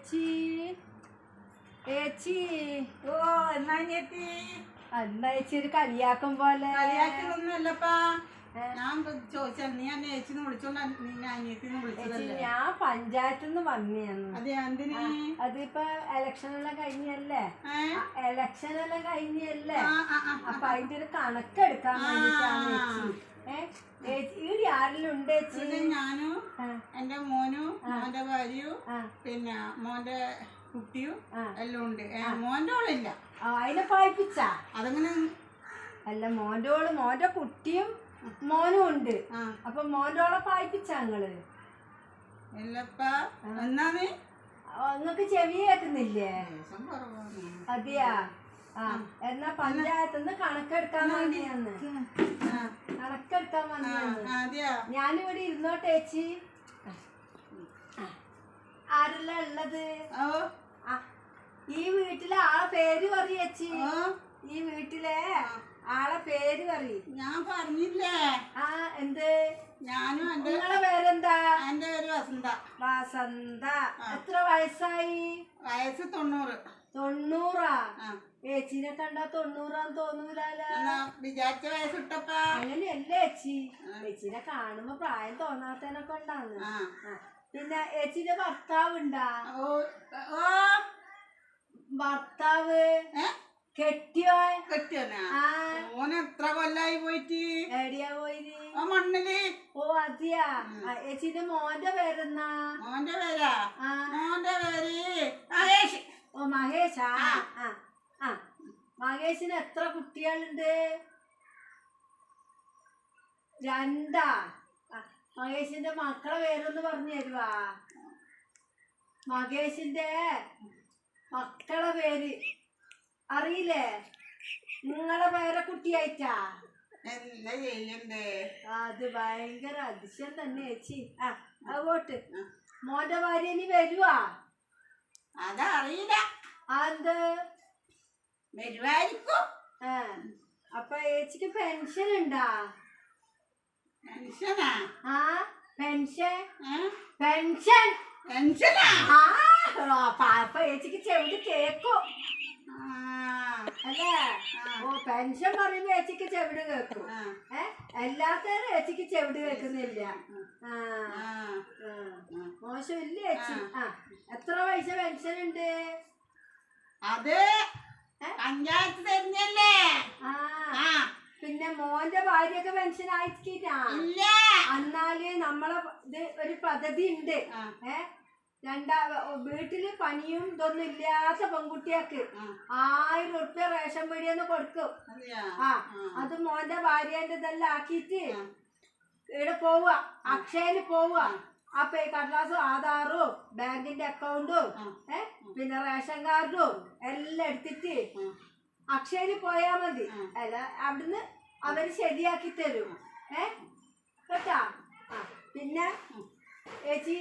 ഏച്ചി. ഏച്ചി. ഓ എന്നാ അനിയത്തി എന്താ ചേച്ചി ഒരു കളിയാക്കും പോലെ. കളിയാക്കിയതൊന്നുമല്ലപ്പാ ഞാൻ ചോദിച്ചാ നീ എന്നെ ചേച്ചിന്ന് വിളിച്ചോണ്ടാ നീ ഞാൻ അനിയത്തിന്ന് ഏച്ചി വിളിച്ചതല്ലേ? ഞാൻ പഞ്ചായത്തിൽ നിന്ന് അതെ എന്തിന്? അതിപ്പോ ഇലക്ഷൻ എല്ലാം കഴിഞ്ഞല്ലേ? ഇലക്ഷൻ എല്ലാം കഴിഞ്ഞല്ലേ അപ്പൊ അതിന്റെ ഒരു കണക്കെടുക്കാൻ വേണ്ടിട്ടാണ് ഏച്ചി ഏച്ചി ഇത് ഞാനും എന്റെ മോനും മോന്റെ ഭാര്യയും പിന്നെ മോന്റെ കുട്ടിയും. എല്ലാം ഉണ്ട്. മോന്റെ ഓളില്ല. അതിനെ പായിപ്പിച്ചാ? അതങ്ങനെ? അല്ല മോന്റെ ഓൾ മോന്റെ കുട്ടിയും മോനും ഉണ്ട്. അപ്പൊ മോന്റെ ഓളെ പായിപ്പിച്ചാ നിങ്ങൾ എന്നാന്ന്? നിങ്ങക്ക് ചെവി കേൾക്കുന്നില്ലേ? കുറവാണ്. അതെയാ? ആ എന്നാ പഞ്ചായത്തിന്ന് കണക്കെടുക്കാൻ വേണ്ടി ആ, കണക്കെടുക്കാൻ ഞാനിവിടെ ഇരുന്നോട്ടെ ചേച്ചി. ആരല്ല ഉള്ളത്? ഈ വീട്ടിലെ ആളെ പേര് പറയ ചേച്ചി. ഈ വീട്ടിലെ ആളെ പേര് പറയും. ഞാൻ പറഞ്ഞില്ലേ? ആ എന്ത്? ഞാനും എന്റെ നിങ്ങളെ പേരെന്താ? എന്റെ പേര് വസന്ത. വസന്ത. എത്ര വയസ്സായി? വയസ്സ് തൊണ്ണൂറ്. തൊണ്ണൂറാ? ആ. ചേച്ചിനെ കണ്ടാ തൊണ്ണൂറാന്ന് തോന്നൂലല്ലോ വിചാരിച്ച വയസ്സ് ഇട്ടപ്പാ അങ്ങനെയല്ല ചേച്ചി ചേച്ചിനെ കാണുമ്പോ പ്രായം തോന്നാത്തതിനൊക്കെ ഉണ്ടാന്ന്. പിന്നെ ചേച്ചിന്റെ ഭർത്താവ് ഉണ്ടാ ഭർത്താവ് കെട്ടിയോ കെട്ടിയോനാ? എത്ര കൊല്ലായി പോയിട്ട്? എവിടെയാ പോയിന് ആ മണ്ണിൽ. ഓ അതെയാ. ചേച്ചിന്റെ മോന്റെ പേരെന്നാ? മോന്റെ പേരാ? മോന്റെ പേര് മഹേഷ്. ഓ മഹേഷ്? ആ. ആ മഹേഷിന് എത്ര കുട്ടികളുണ്ട്? രണ്ടാ. മഹേഷിന്റെ മക്കളെ പേരൊന്ന് പറഞ്ഞു തരുവാ. മഹേഷിന്റെ മക്കളെ പേര്. അറിയില്ലേ? നിങ്ങളെ പേരെ കുട്ടിയായിട്ടാ? എന്താ ചെയ്യണ്ടേ? അത് ഭയങ്കര അതിശയം തന്നെ ചേച്ചി. ആ പോട്ട് മോന്റെ ഭാര്യ ഇനി വരുവാ? അതറിയില്ല. അത് വരുവായിരിക്കും. അപ്പൊ ചേച്ചിക്ക് പെൻഷൻ ഉണ്ടാ? പെൻഷനാ? ആ പെൻഷൻ? പെൻഷൻ? പെൻഷനാ? ആ പാപ്പ ചേച്ചിക്ക് ചെവിട് കേക്കും. അല്ലേ? ഓ പെൻഷൻ പറയുമ്പോ ഏച്ചിക്ക് ചെവിട് കേക്കും ആ, ഏ? എല്ലാത്തരും ഏച്ചിക്ക് ചെവിട് കേൾക്കുന്നില്ല. മോശമില്ല ഏച്ചി? ആ. എത്ര പൈസ പെൻഷൻ ഉണ്ട്? അത്? പഞ്ചായത്ത് തരുന്നല്ലേ പിന്നെ മോന്റെ ഭാര്യയൊക്കെ പെൻഷൻ അയച്ചിട്ടാ ഇല്ല. എന്നാൽ നമ്മളെ ഇത് ഒരു പദ്ധതി ഉണ്ട്. ആ, ഏ? രണ്ടാ വീട്ടിൽ പനിയും ഇതൊന്നും ഇല്ലാത്ത പെൺകുട്ടിയാക്ക് ആ, ആയിരം ഉറുപ്പ്യ റേഷൻ പീടിയെന്ന് കൊടുക്കും? ആ ആ, അത് മോന്റെ ഭാര്യന്റെ ഇതെല്ലാം ആക്കിയിട്ട് ആ. ഇവിടെ പോവുക അക്ഷയയിൽ പോവുക അപ്പൊ ഈ കടലാസും ആധാറും ബാങ്കിന്റെ അക്കൗണ്ടും ആ. ഏ പിന്നെ റേഷൻ കാർഡും എല്ലാം എടുത്തിട്ട് അക്ഷയിൽ പോയാ മതി. ആ. അല്ല അവിടുന്ന് അവർ ശരിയാക്കി തരും. ഏ കേട്ടാ? പിന്നെ ചേച്ചി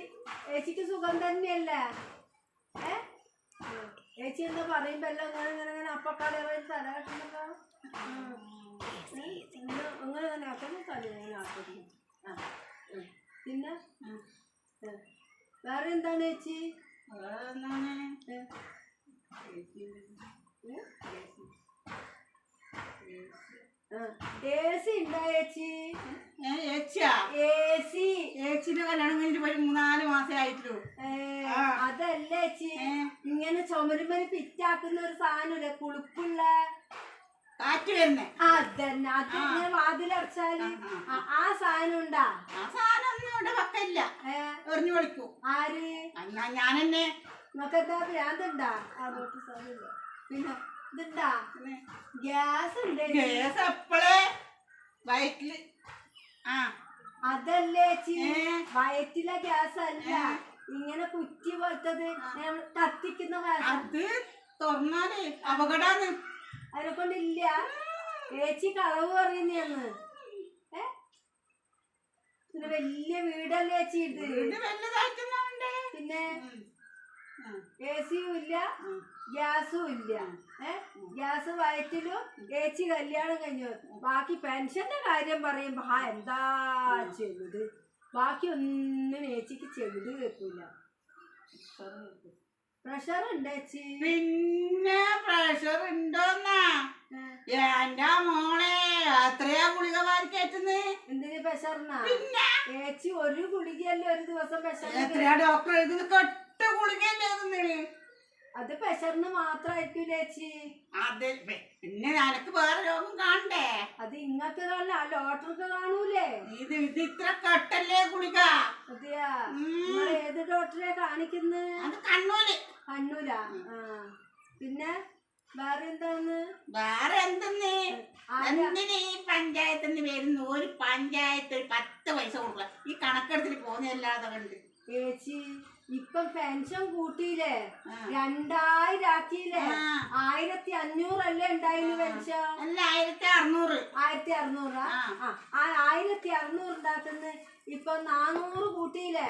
ചേച്ചിക്ക് സുഖം തന്നെയല്ലേ? ഏ. ചേച്ചി എന്താ പറയുമ്പോ എല്ലാം ഇങ്ങനെ ഇങ്ങനെ ഇങ്ങനെ അങ്ങനെ ഇങ്ങനെ ആക്കുന്നു ആ. ഉം. പിന്നെ. വേറെ എന്താണ് ചേച്ചി വേറെ എന്താണ്? ചേച്ചി ഏ, ഏച്ചിയാ? എ സി ഏച്ചിന്റെ കല്യാണം കഴിഞ്ഞിട്ട് ഒരു മൂന്നാൽ മാസേ ആയിട്ടുള്ളൂ. അതല്ല ചേച്ചി? ഇങ്ങനെ ചുമരുമൽ പിറ്റാക്കുന്ന ഒരു സാധനമില്ലേ കുളിപ്പുള്ള? കാറ്റ് വരുന്നേ. അതന്നെ. അത് ഇങ്ങനെ വാതിലടച്ചാൽ ആ, സാധനം ഉണ്ടാ? ആ സാധനം ഒന്നും ഇവിടെ പക്കല്ല എറിഞ്ഞു വിളിക്കും ആര്? ഞാൻ തന്നെ നിങ്ങൾക്ക് എന്താ ഭ്രാന്തുണ്ടാ ആ നോട്ട് സാധനമില്ല പിന്നെ ഗ്യാസ് ഉണ്ട് ഗ്യാസ് വയറ്റിൽ. ആ. അതല്ലേ? വയറ്റിലെ ഗ്യാസ് അല്ല ഇങ്ങനെ കുറ്റി പോലത്തത്. കത്തിക്കുന്ന അത് തുറന്നാലേ അപകടാണ്. അതിനെ കൊണ്ടില്ല. ചേച്ചി കളവ് പറയുന്നന്ന് ഏ? വലിയ വീടല്ലേ ചേച്ചി ഇത്? പിന്നെ? എ സിയും ഇല്ല ഗ്യാസും ഇല്ല ഏ? ഗ്യാസ് വയറ്റിലും ചേച്ചി കല്യാണം കഴിഞ്ഞു. ബാക്കി പെൻഷന്റെ കാര്യം പറയുമ്പോ ആ എന്താ ചെവിട്? ബാക്കി ഒന്നും ചേച്ചിക്ക് ചെവിട് കേൾക്കൂല. പ്രഷർ ഉണ്ട് ചേച്ചി പിന്നെ പ്രഷർ ഉണ്ടോന്നാ എന്റെ മോളെ അത്രയാ ഗുളിക വാരിക്കയറ്റുന്നത് എന്തിന് പ്രഷറിനാ? ചേച്ചി ഒരു ഗുളികയല്ലേ ഒരു ദിവസം പ്രഷർ എത്രയാ ഡോക്ടർ എഴുതി ഗുളികയല്ലേ അത് പ്രഷറിന് മാത്രമായിരിക്കും ചേച്ചി? അത് പിന്നെ നിനക്ക് വേറെ രോഗം കാണണ്ടേ? അത് ഇങ്ങക്ക് കാണില്ല ആ ഡോക്ടർക്ക് കാണൂലേ? ഇത് ഇത് ഇത്ര കെട്ടല്ലേ ഗുളിക? അതെയാ? ഏത് ഡോക്ടറെ കാണിക്കുന്നത് അത് കണ്ണൂര്. കണ്ണൂരാ? ആ. പിന്നെ വേറെ എന്താന്ന്? വേറെ എന്തെന്ന്? എന്തിന് ഈ പഞ്ചായത്തിൽ നിന്ന് ഒരു പഞ്ചായത്ത് പത്ത് പൈസ കൊടുക്കുക ഈ കണക്കെടുത്തിൽ പോകുന്നതല്ലാതെ കണ്ട് ചേച്ചി ഇപ്പം പെൻഷൻ കൂട്ടിയില്ലേ? രണ്ടായിരം ആക്കിയില്ലേ. ആയിരത്തി അഞ്ഞൂറല്ലേ ഉണ്ടായിരുന്നു പെൻഷൻ? അല്ല ആയിരത്തി അറുന്നൂറ്. ആയിരത്തി അറുന്നൂറാ ആ. ആയിരത്തി അറുന്നൂറ് ഉണ്ടാക്കുന്ന ഇപ്പൊ നാനൂറ് കൂട്ടിയില്ലേ?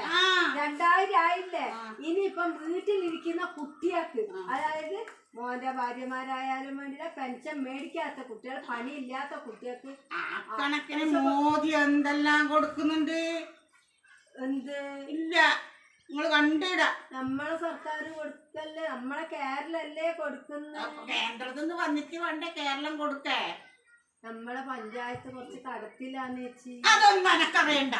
രണ്ടായിരം ആയില്ലേ ഇനി ഇപ്പം വീട്ടിലിരിക്കുന്ന കുട്ടികൾക്ക്. അതായത് മോന്റെ ഭാര്യമാരായാലും വേണ്ടില്ല പെൻഷൻ മേടിക്കാത്ത കുട്ടികൾ പണിയില്ലാത്ത കുട്ടികൾക്ക്. കണക്കിന് മോദി എന്തെല്ലാം കൊടുക്കുന്നുണ്ട്? എന്ത്? ഇല്ല. നിങ്ങൾ കണ്ടിട. നമ്മളെ സർക്കാർ കൊടുക്കല്ലേ? നമ്മളെ കേരളല്ലേ കൊടുക്കുന്ന? കേന്ദ്രത്തിൽ നിന്ന് വന്നിട്ട് വേണ്ട കേരളം കൊടുക്കേ? നമ്മളെ പഞ്ചായത്ത് കുറച്ച് കടത്തിലാന്ന് അതൊന്നും എനക്കറിയണ്ട